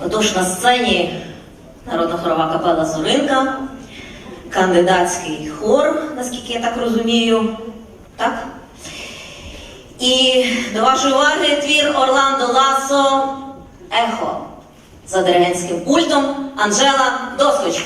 Отож на сцені народна хорова капела Зоринка, кандидатський хор, наскільки я так розумію. Так? І до вашої уваги твір Орландо Ласо Ехо за диригентським пультом Анжела Доскоч.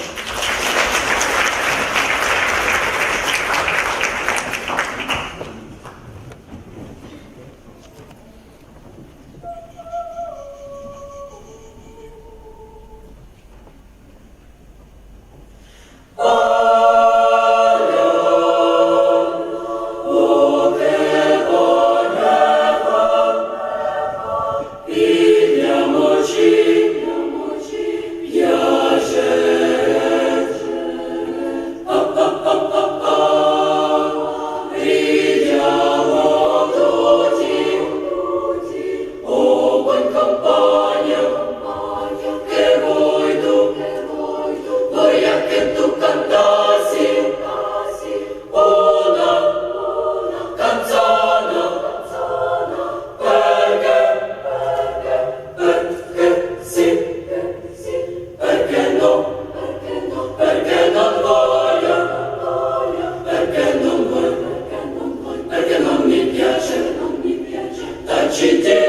she did.